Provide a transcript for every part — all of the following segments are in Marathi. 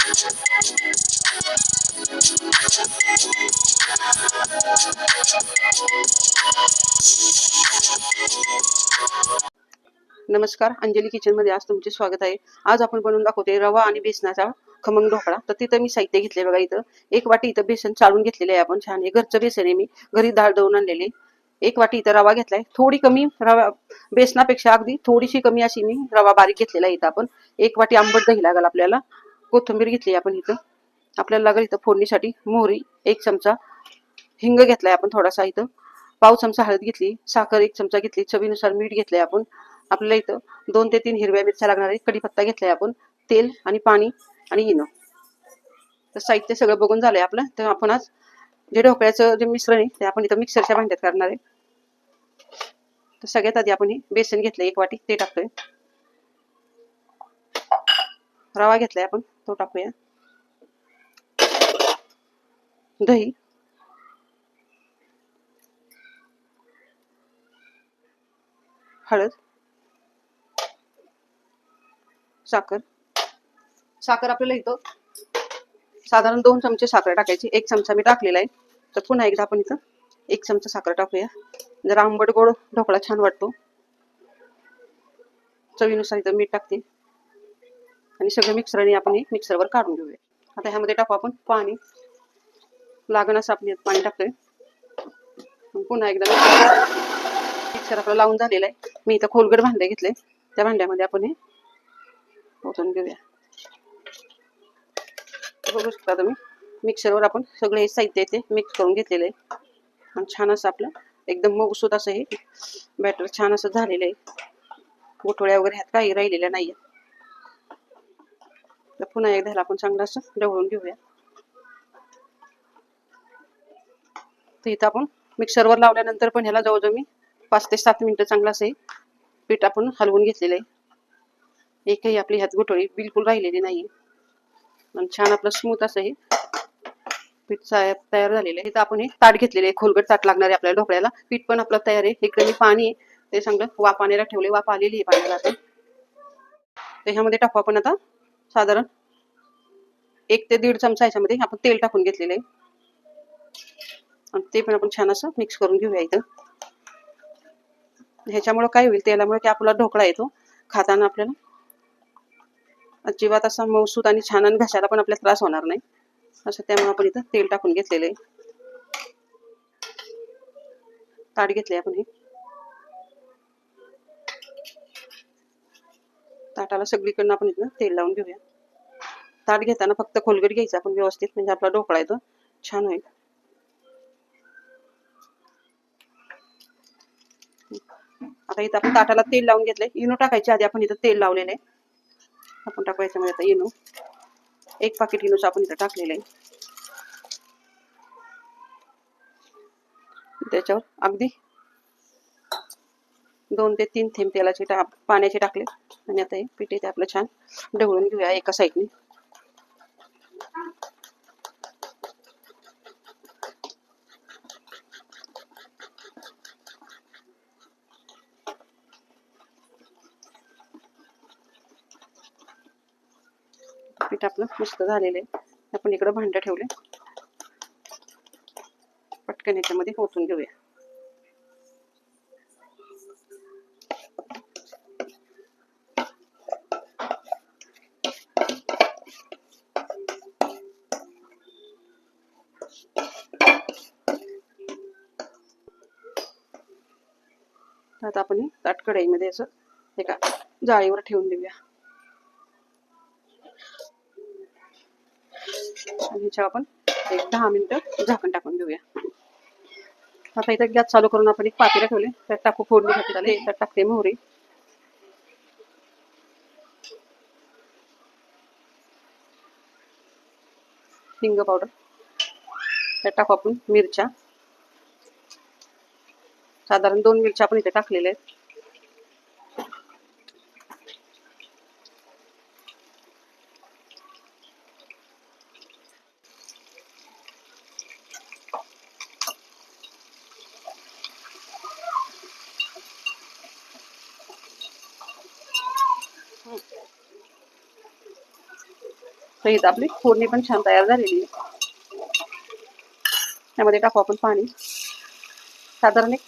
नमस्कार अंजली किचनमध्ये आज तुमचे स्वागत आहे. आज आपण बनवून दाखवते रवा आणि बेसनाचा खमंग ढोकळा. तर तिथं मी साहित्य घेतले बघा इथं. एक वाटी इथं बेसन चाळून घेतलेले आहे आपण. छान हे घरचं बेसन आहे मी. घरी डाळ दळून आणलेले एक वाटी इथं रवा घेतलाय. थोडी कमी रवा बेसनापेक्षा अगदी थोडीशी कमी अशी मी रवा बारीक घेतलेला आहे इथं आपण. एक वाटी आंबट दही लागेल आपल्याला. कोथिंबीर घेतली आपण इथं. आपल्याला लागेल इथं फोडणीसाठी मोहरी एक चमचा. हिंग घेतलाय आपण थोडासा इथं. पाव चमचा हळद घेतली साखर एक चमचा घेतली चवीनुसार मीठ घेतलंय आपण. आपल्याला इथं दोन ते तीन हिरव्या मिरच्या लागणार आहे कढीपत्ता घेतलाय आपण. तेल आणि पाणी आणि इनो. तर साहित्य सगळं बघून झालंय आपलं. तर आपण आज जे ढोकळ्याचं जे मिश्रण आहे ते आपण इथं मिक्सरच्या भांड्यात करणार आहे. तर सगळ्यात आधी आपण हे बेसन घेतलंय एक वाटी. ते टाकतोय. रवा घेतलाय आपण तो टाकूया. दही. हळद. साखर. साखर आपल्याला इथं साधारण दोन चमचे साखर टाकायची. एक चमचा मी टाकलेला आहे. तर पुन्हा एकदा आपण इथं एक चमचा साखर टाकूया. जरा आंबट गोड ढोकळा छान वाटतो. चवीनुसार इथं मीठ टाकते. आणि सगळं मिक्सरने आपण हे मिक्सरवर काढून घेऊया. आता ह्यामध्ये टाकू आपण पाणी. लागण असं आपण पाणी टाकतोय. पुन्हा एकदा मिक्सर आपलं लावून झालेलं आहे. मी इथं खोलगड भांडे घेतले त्या भांड्यामध्ये आपण हे ओतून घेऊया. बघू शकता तुम्ही मिक्सरवर आपण सगळे हे साहित्य ते मिक्स करून घेतलेलं आहे. आणि छान असं आपलं एकदम मऊसूत असं हे. बॅटर छान असं झालेलं आहे. गोठोळ्या वगैरे ह्यात काही राहिलेल्या नाही आहेत तर पुन्हा एकदा ह्याला आपण चांगलं असं ढवळून घेऊया. तर इथं आपण मिक्सरवर लावल्यानंतर पण ह्याला जवळजवळ मी पाच ते सात मिनिटं चांगलं असं पीठ आपण हलवून घेतलेलं आहे. एकही आपली ह्यात गुठळी बिलकुल राहिलेली नाही आणि छान आपलं स्मूथ असं हे पीठ तयार झालेलं आहे. इथं आपण हे ताट घेतलेले आहे. खोलगट ताट लागणार आहे आपल्याला ढोकळ्याला. पीठ पण आपलं तयार आहे. इकडे मी पाणी आहे. ते चांगलं वाफ पाण्याला ठेवले वाफ आलेली आहे पाण्याला आता. तर ह्यामध्ये टाकू आपण आता साधारण एक ते दीड चमचा ह्याच्यामध्ये आपण तेल टाकून घेतलेलं आहे. ते पण आपण छान असं मिक्स करून घेऊया इथं. ह्याच्यामुळं काय होईल? तेलामुळे की आपला ढोकळा येतो. खाताना आपल्याला अजिबात असा मौसूद आणि छान आणि घशाला पण आपल्याला त्रास होणार नाही. असं त्यामुळे आपण इथं तेल टाकून घेतलेलं आहे. ताट घेतले आपण हे. ताटाला सगळीकडनं आपण इथं तेल लावून घेऊया. ताट घेताना फक्त खोलगट घ्यायचा आपण व्यवस्थित म्हणजे आपला ढोकळा येतो छान होईल. आता इथं आपण ताटाला तेल लावून घेतलंय. इनो टाकायच्या आधी आपण इथं तेल लावलेलं आहे. आपण टाकायचं म्हणजे आता इनो. एक पाकिट इनोचं आपण इथं टाकलेलं आहे. त्याच्यावर अगदी दोन ते तीन थेंब तेलाचे पाण्याचे टाकले. आणि आता हे पीठ इथे आपलं छान. ढवळून घेऊया एका साईडने पीठ आपलं मस्त झालेलं आहे. आपण इकडं भांडं ठेवले पटकन याच्यामध्ये ओतून घेऊया. आता आपण हे ताट कढईमध्ये असं एका जाळीवर ठेवून देऊया. आणि ह्याच्यावर आपण एक दहा मिनिटं झाकण टाकून घेऊया आता इथं गॅस चालू करून आपण एक पातेला ठेवले त्यात टाकू फोडणीसाठी झाले त्यात टाकते मोहरी. हिंग पावडर. त्यात टाकू आपण मिरच्या. साधारण दोन मिरच्या आपण इथे टाकलेल्या आहेत. आपली फोडणी पण छान तयार झालेली आहे. त्यामध्ये टाकू आपण पाणी. साधारण एक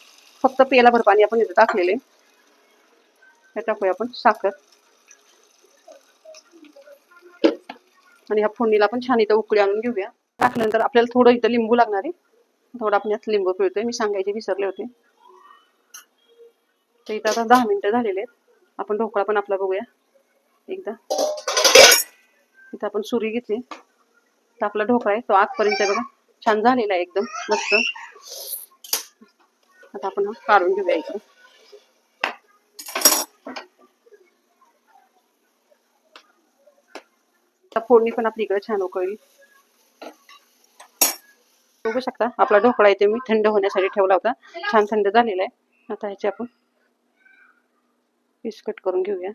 फक्त पेलाभर पाणी आपण इथं टाकलेले. त्यात टाकूया आपण साखर. आणि ह्या फोडणीला आपण छान इथं उकळी आणून घेऊया. टाकल्यानंतर आपल्याला थोडं इथं लिंबू लागणार आहे. थोडं आपण यात लिंबू पिळतोय. मी सांगायचे विसरले होते. तर इथं आता दहा मिनिटं झालेले आहेत. आपण ढोकळा पण आपला बघूया. एकदा. इथं आपण सुरी घेतली. तर आपला ढोकळा आहे. तो आतपर्यंत बघा. छान झालेला आहे एकदम. मस्त. आता आपण हा काढून घेऊया इथं आता फोडणी पण आपली इकडे छान उकळली. बघू शकता आपला ढोकळा इथे मी थंड होण्यासाठी ठेवला होता. छान थंड झालेला आहे. आता ह्याचे आपण बिस्कट करून घेऊया.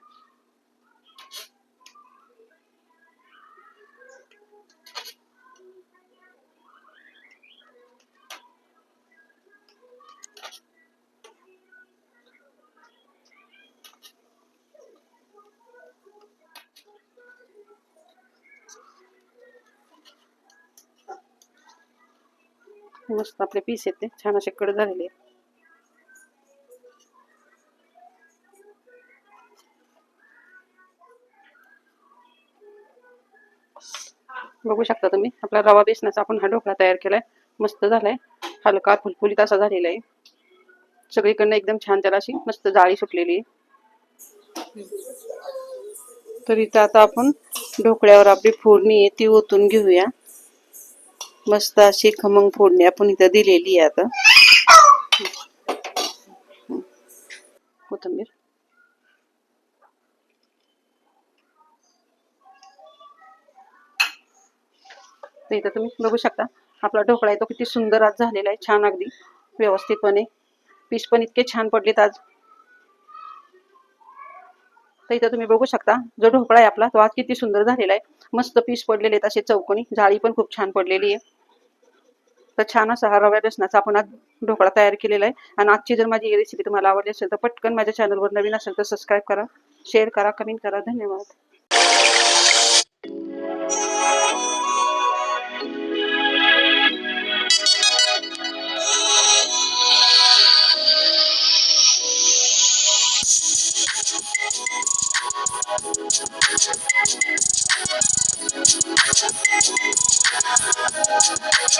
मस्त आपले पीस येते छान असे कड झालेले बघू शकता तुम्ही आपला रवा बेसनाचा आपण हा ढोकळा तयार केलाय. मस्त झालाय. हलका फुलफुलीत असा झालेला आहे. सगळीकडनं एकदम छान त्याला अशी मस्त जाळी सुटलेली तर इथं आता आपण ढोकळ्यावर आपली फोडणी आहे ती ओतून घेऊया. मस्त अशी खमंग फोडणी आपण इथं दिलेली आहे आता. कोथंबीर. इथं तुम्ही बघू शकता आपला ढोकळा आहे तो किती सुंदर आज झालेला आहे छान अगदी व्यवस्थितपणे. पीस पण इतके छान पडलेत आज. तर इथं तुम्ही बघू शकता जो ढोकळा आहे आपला तो आज किती सुंदर झालेला आहे. मस्त पीस पडलेले आहेत असे चौकोनी जाळी पण खूप छान पडलेली आहे. तर छान असा हा रव्या बेसनाचा आपण आज ढोकळा तयार केलेला आहे. आणि आजची जर माझी रेसिपी तुम्हाला आवडली असेल तर पटकन माझ्या चॅनलवर नवीन असेल तर सबस्क्राईब करा शेअर करा कमेंट करा. धन्यवाद.